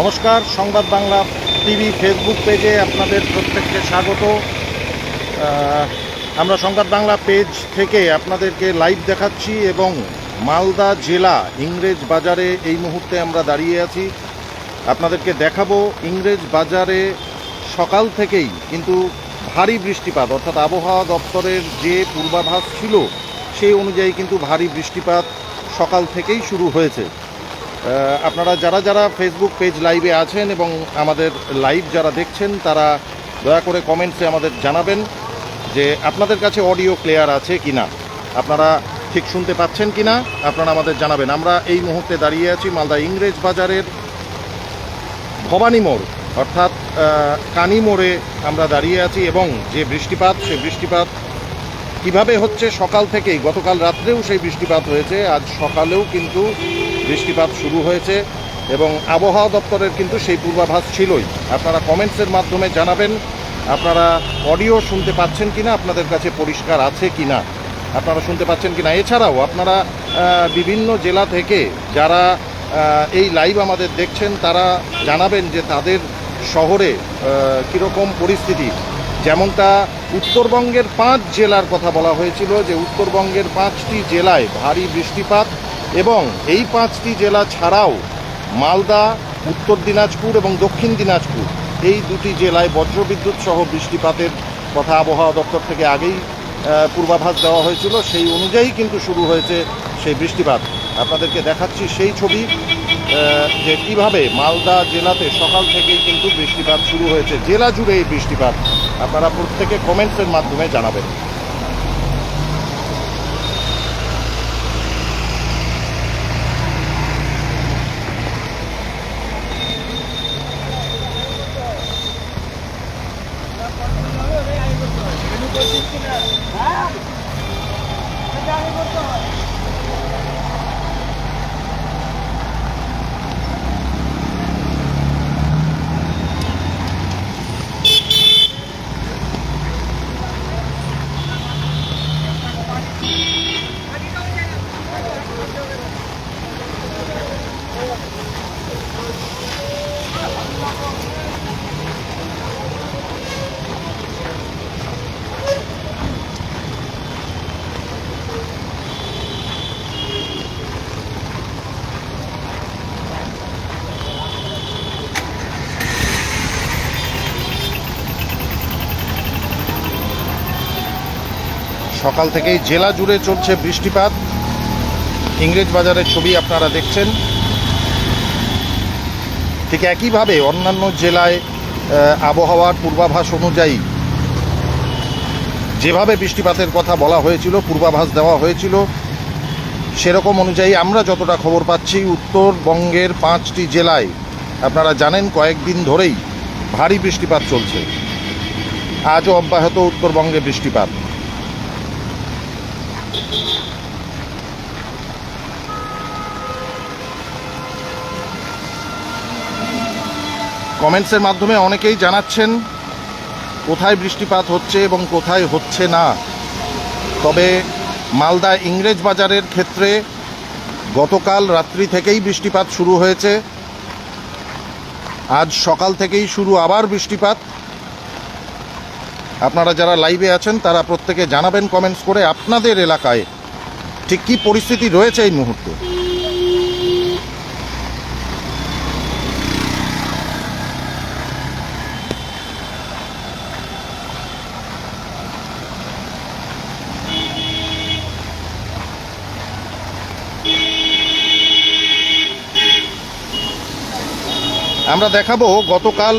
নমস্কার, সংবাদ Bangla TV Facebook পেজে আপনাদের প্রত্যেককে স্বাগত। আমরা সংবাদ বাংলা পেজ থেকে আপনাদেরকে লাইভ দেখাচ্ছি এবং মালদা জেলা ইংরেজ বাজারে এই মুহূর্তে আমরা দাঁড়িয়ে আছি। আপনাদেরকে দেখাবো ইংরেজ বাজারে সকাল থেকেই কিন্তু ভারী বৃষ্টিপাত, অর্থাৎ আবহাওয়া দপ্তরের যে পূর্বাভাস ছিল, সেই অনুযায়ী কিন্তু ভারী বৃষ্টিপাত সকাল থেকেই শুরু হয়েছে। আপনারা যারা যারা ফেসবুক পেজ লাইভে আছেন এবং আমাদের লাইভ যারা দেখছেন, তারা দয়া করে কমেন্টসে আমাদের জানাবেন যে আপনাদের কাছে অডিও ক্লিয়ার আছে কি না আপনারা ঠিক শুনতে পাচ্ছেন কি না আপনারা আমাদের জানাবেন। আমরা এই মুহূর্তে দাঁড়িয়ে আছি মালদা ইংরেজ বাজারের ভবানী মোড়, অর্থাৎ কানি মোড়ে আমরা দাঁড়িয়ে আছি এবং যে বৃষ্টিপাত সেই বৃষ্টিপাত কীভাবে হচ্ছে সকাল থেকেই, গতকাল রাত্রেও সেই বৃষ্টিপাত হয়েছে, আজ সকালেও কিন্তু বৃষ্টিপাত শুরু হয়েছে এবং আবহাওয়া দপ্তরের কিন্তু সেই পূর্বাভাস ছিলই। আপনারা কমেন্টসের মাধ্যমে জানাবেন, আপনারা অডিও শুনতে পাচ্ছেন কিনা, আপনাদের কাছে পরিষ্কার আছে কি না আপনারা শুনতে পাচ্ছেন কিনা। এছাড়াও আপনারা বিভিন্ন জেলা থেকে যারা এই লাইভ আমাদের দেখছেন, তারা জানাবেন যে তাদের শহরে কীরকম পরিস্থিতি। যেমনটা উত্তরবঙ্গের পাঁচ জেলার কথা বলা হয়েছিল যে উত্তরবঙ্গের পাঁচটি জেলায় ভারী বৃষ্টিপাত এবং এই পাঁচটি জেলা ছাড়াও মালদা, উত্তর দিনাজপুর এবং দক্ষিণ দিনাজপুর এই দুটি জেলায় বজ্রবিদ্যুৎ সহ বৃষ্টিপাতের কথা আবহাওয়া দপ্তর থেকে আগেই পূর্বাভাস দেওয়া হয়েছিল। সেই অনুযায়ী কিন্তু শুরু হয়েছে সেই বৃষ্টিপাত। আপনাদেরকে দেখাচ্ছি সেই ছবি যে কীভাবে মালদা জেলাতে সকাল থেকেই কিন্তু বৃষ্টিপাত শুরু হয়েছে। জেলা জুড়ে এই বৃষ্টিপাত আপনারা প্রত্যেকে কমেন্টসের মাধ্যমে জানাবেন। সকাল থেকেই জেলা জুড়ে চলছে বৃষ্টিপাত। ইংরেজ বাজারের ছবি আপনারা দেখছেন। ঠিক একইভাবে অন্যান্য জেলায় আবহাওয়ার পূর্বাভাস অনুযায়ী যেভাবে বৃষ্টিপাতের কথা বলা হয়েছিল, পূর্বাভাস দেওয়া হয়েছিল, সেরকম অনুযায়ী আমরা যতটা খবর পাচ্ছি, উত্তরবঙ্গের পাঁচটি জেলায় আপনারা জানেন কয়েকদিন ধরেই ভারী বৃষ্টিপাত চলছে। আজও অব্যাহত উত্তরবঙ্গে বৃষ্টিপাত। কমেন্টসের মাধ্যমে অনেকেই জানাচ্ছেন, কোথায় বৃষ্টিপাত হচ্ছে এবং কোথায় হচ্ছে না। তবে মালদা ইংরেজ বাজারের ক্ষেত্রে গতকাল রাত্রি থেকেই বৃষ্টিপাত শুরু হয়েছে। আজ সকাল থেকেই শুরু আবার বৃষ্টিপাত। আপনারা যারা লাইভে আছেন, তারা প্রত্যেকে জানাবেন কমেন্টস করে আপনাদের এলাকায় ঠিক কী পরিস্থিতি রয়েছে এই মুহূর্তে। আমরা দেখাবো গতকাল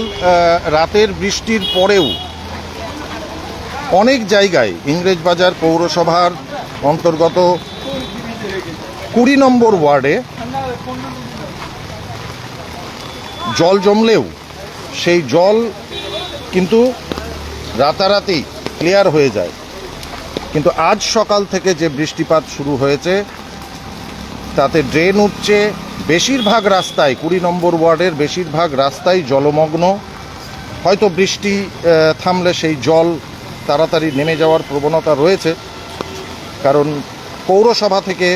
রাতের বৃষ্টির পরেও অনেক জায়গায় ইংরেজবাজার পৌরসভার অন্তর্গত কুড়ি নম্বর ওয়ার্ডে জল জমলেও সেই জল কিন্তু রাতারাতি ক্লিয়ার হয়ে যায়। কিন্তু আজ সকাল থেকে যে বৃষ্টিপাত শুরু হয়েছে তাতে ড্রেন উঠছে। বেশিরভাগ রাস্তায়, কুড়ি নম্বর ওয়ার্ডের বেশিরভাগ রাস্তায় জলমগ্ন। হয়তো বৃষ্টি থামলে সেই জল তাড়াতাড়ি নেমে যাওয়ার প্রবণতা রয়েছে। কারণ পৌরসভা থেকে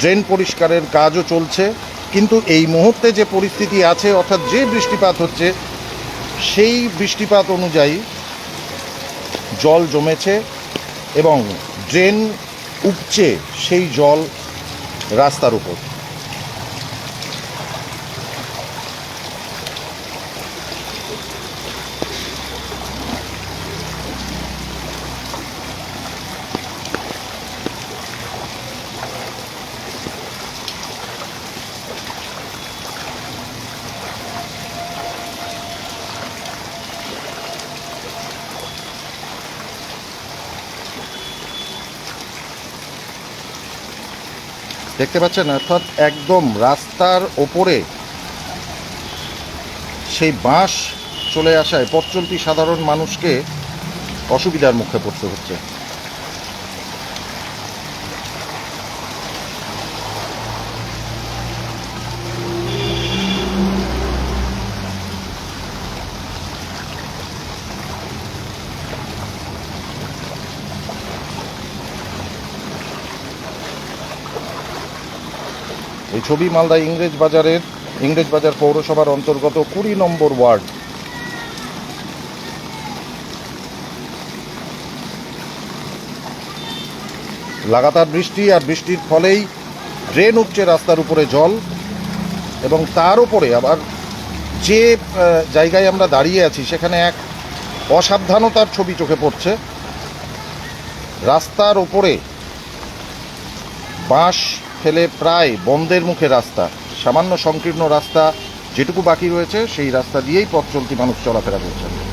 ড্রেন পরিষ্কারের কাজও চলছে। কিন্তু এই মুহূর্তে যে পরিস্থিতি আছে, অর্থাৎ যে বৃষ্টিপাত হচ্ছে, সেই বৃষ্টিপাত অনুযায়ী জল জমেছে এবং ড্রেন উপচে সেই জল রাস্তার উপর। দেখতে পাচ্ছেন, অর্থাৎ একদম রাস্তার ওপরে সেই বাঁশ চলে আসায় পথ চলতি সাধারণ মানুষকে অসুবিধার মুখে পড়তে হচ্ছে। ছবি মালদা ইংরেজ বাজারের, ইংরেজ বাজার পৌরসভার অন্তর্গত কুড়ি নম্বর ওয়ার্ড। লাগাতার বৃষ্টি আর বৃষ্টির ফলেই ড্রেন উঠছে রাস্তার উপরে জল এবং তার উপরে আবার যে জায়গায় আমরা দাঁড়িয়ে আছি, সেখানে এক অসাবধানতার ছবি চোখে পড়ছে। রাস্তার ওপরে বাঁশ ফেলে প্রায় বন্ধের মুখে রাস্তা। সামান্য সংকীর্ণ রাস্তা যেটুকু বাকি রয়েছে, সেই রাস্তা দিয়েই পথ চলতি মানুষ চলাফেরা করছেন।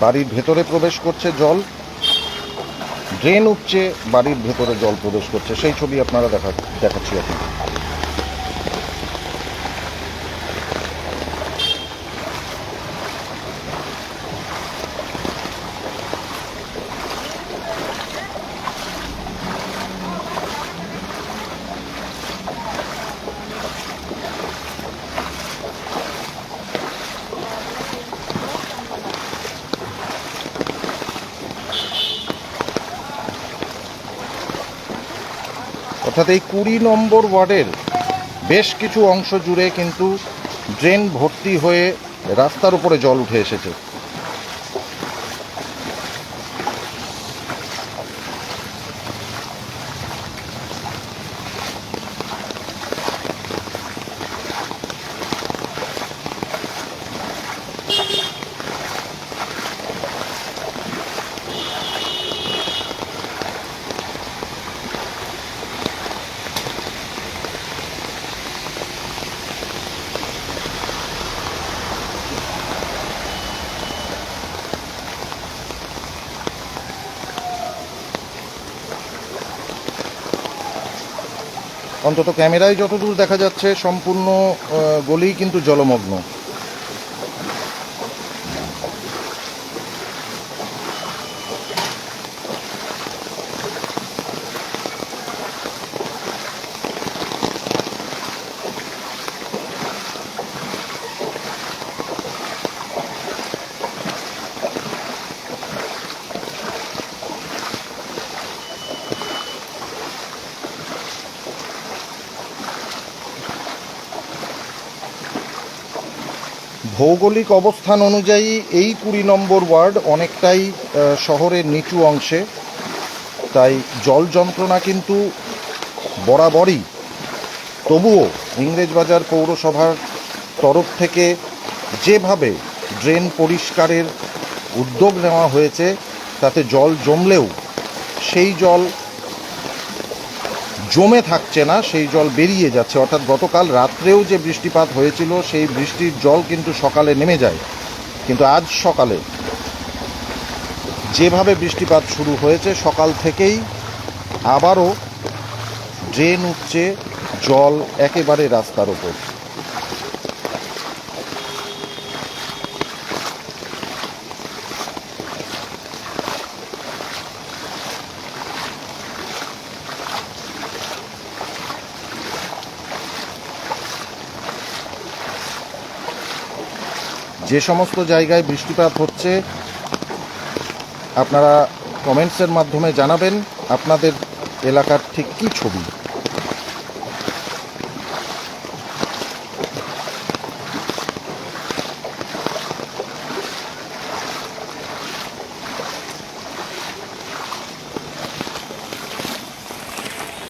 বাড়ির ভেতরে প্রবেশ করছে জল। ড্রেন উপচে বাড়ির ভেতরে জল প্রবেশ করছে। সেই ছবি আপনারা দেখা দেখাচ্ছি আপনাকে অর্থাৎ এই কুড়ি নম্বর ওয়ার্ডের বেশ কিছু অংশ জুড়ে কিন্তু ড্রেন ভর্তি হয়ে রাস্তার উপরে জল উঠে এসেছে। অন্তত ক্যামেরায় যতদূর দেখা যাচ্ছে সম্পূর্ণ গলি কিন্তু জলমগ্ন। ভৌগোলিক অবস্থান অনুযায়ী এই কুড়ি নম্বর ওয়ার্ড অনেকটাই শহরের নিচু অংশে। তাই জল যন্ত্রণা কিন্তু বরাবরই। তবুও ইংরেজবাজার পৌরসভার তরফ থেকে যেভাবে ড্রেন পরিষ্কারের উদ্যোগ নেওয়া হয়েছে, তাতে জল জমলেও সেই জল জমে থাকছে না, সেই জল বেরিয়ে যাচ্ছে। অর্থাৎ গতকাল রাত্রেও যে বৃষ্টিপাত হয়েছিল, সেই বৃষ্টির জল কিন্তু সকালে নেমে যায়। কিন্তু আজ সকালে যেভাবে বৃষ্টিপাত শুরু হয়েছে, সকাল থেকেই আবারও ড্রেন উঠছে জল একেবারে রাস্তার ওপর। যে সমস্ত জায়গায় বৃষ্টিপাত হচ্ছে আপনারা কমেন্টসের মাধ্যমে জানাবেন আপনাদের এলাকার ঠিক কী ছবি?